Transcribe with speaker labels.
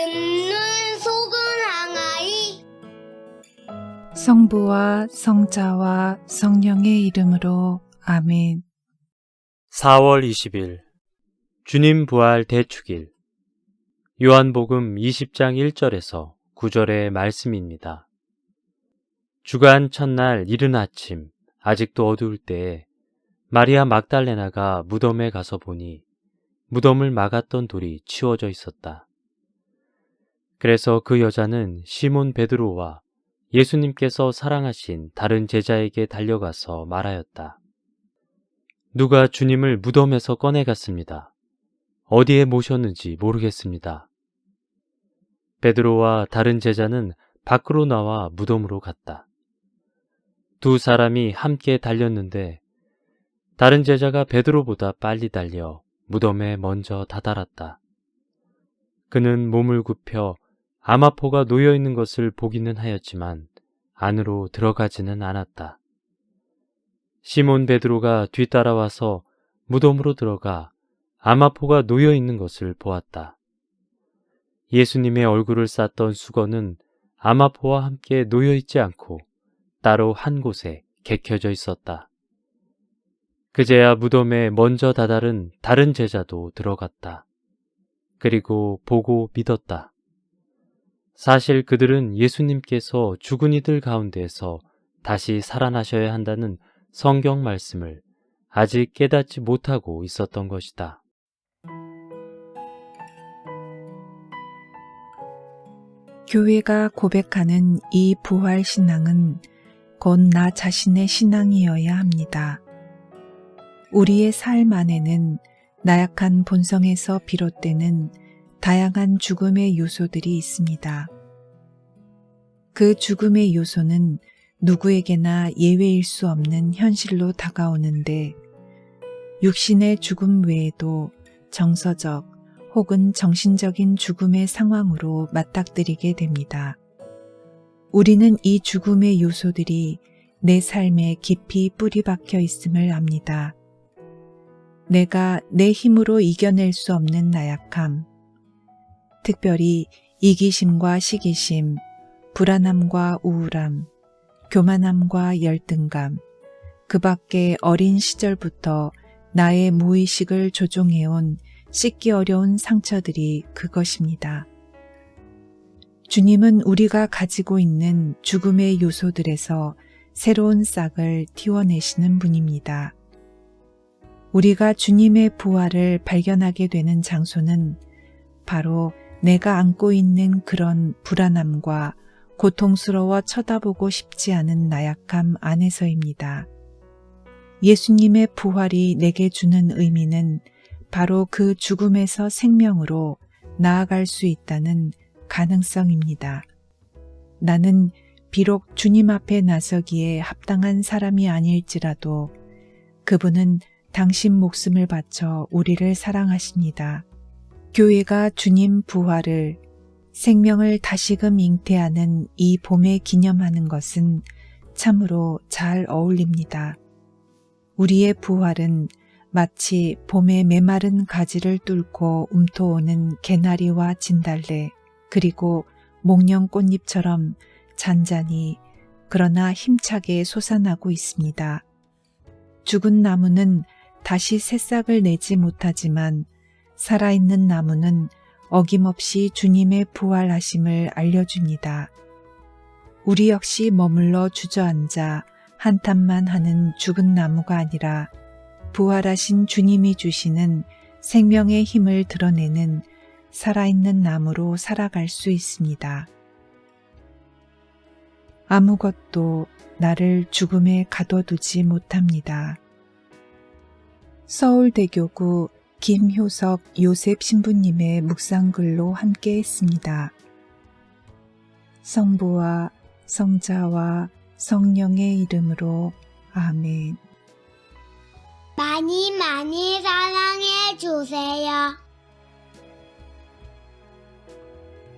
Speaker 1: 듣는 속은 항아리
Speaker 2: 성부와 성자와 성령의 이름으로 아멘.
Speaker 3: 4월 20일 주님 부활 대축일 요한복음 20장 1절에서 9절의 말씀입니다. 주간 첫날 이른 아침 아직도 어두울 때에 마리아 막달레나가 무덤에 가서 보니 무덤을 막았던 돌이 치워져 있었다. 그래서 그 여자는 시몬 베드로와 예수님께서 사랑하신 다른 제자에게 달려가서 말하였다. 누가 주님을 무덤에서 꺼내갔습니다. 어디에 모셨는지 모르겠습니다. 베드로와 다른 제자는 밖으로 나와 무덤으로 갔다. 두 사람이 함께 달렸는데 다른 제자가 베드로보다 빨리 달려 무덤에 먼저 다다랐다. 그는 몸을 굽혀 아마포가 놓여 있는 것을 보기는 하였지만 안으로 들어가지는 않았다. 시몬 베드로가 뒤따라와서 무덤으로 들어가 아마포가 놓여 있는 것을 보았다. 예수님의 얼굴을 쌌던 수건은 아마포와 함께 놓여 있지 않고 따로 한 곳에 개켜져 있었다. 그제야 무덤에 먼저 다다른 다른 제자도 들어갔다. 그리고 보고 믿었다. 사실 그들은 예수님께서 죽은 이들 가운데에서 다시 살아나셔야 한다는 성경 말씀을 아직 깨닫지 못하고 있었던 것이다.
Speaker 2: 교회가 고백하는 이 부활 신앙은 곧 나 자신의 신앙이어야 합니다. 우리의 삶 안에는 나약한 본성에서 비롯되는 다양한 죽음의 요소들이 있습니다. 그 죽음의 요소는 누구에게나 예외일 수 없는 현실로 다가오는데 육신의 죽음 외에도 정서적 혹은 정신적인 죽음의 상황으로 맞닥뜨리게 됩니다. 우리는 이 죽음의 요소들이 내 삶에 깊이 뿌리 박혀 있음을 압니다. 내가 내 힘으로 이겨낼 수 없는 나약함, 특별히 이기심과 시기심, 불안함과 우울함, 교만함과 열등감, 그 밖에 어린 시절부터 나의 무의식을 조종해온 씻기 어려운 상처들이 그것입니다. 주님은 우리가 가지고 있는 죽음의 요소들에서 새로운 싹을 틔워내시는 분입니다. 우리가 주님의 부활을 발견하게 되는 장소는 바로 내가 안고 있는 그런 불안함과 고통스러워 쳐다보고 싶지 않은 나약함 안에서입니다. 예수님의 부활이 내게 주는 의미는 바로 그 죽음에서 생명으로 나아갈 수 있다는 가능성입니다. 나는 비록 주님 앞에 나서기에 합당한 사람이 아닐지라도 그분은 당신 목숨을 바쳐 우리를 사랑하십니다. 교회가 주님 부활을 생명을 다시금 잉태하는 이 봄에 기념하는 것은 참으로 잘 어울립니다. 우리의 부활은 마치 봄의 메마른 가지를 뚫고 움터오는 개나리와 진달래 그리고 목련 꽃잎처럼 잔잔히 그러나 힘차게 솟아나고 있습니다. 죽은 나무는 다시 새싹을 내지 못하지만 살아있는 나무는 어김없이 주님의 부활하심을 알려줍니다. 우리 역시 머물러 주저앉아 한탄만 하는 죽은 나무가 아니라 부활하신 주님이 주시는 생명의 힘을 드러내는 살아있는 나무로 살아갈 수 있습니다. 아무것도 나를 죽음에 가둬두지 못합니다. 서울대교구 김효석 요셉 신부님의 묵상글로 함께 했습니다. 성부와 성자와 성령의 이름으로 아멘.
Speaker 1: 많이 많이 사랑해 주세요.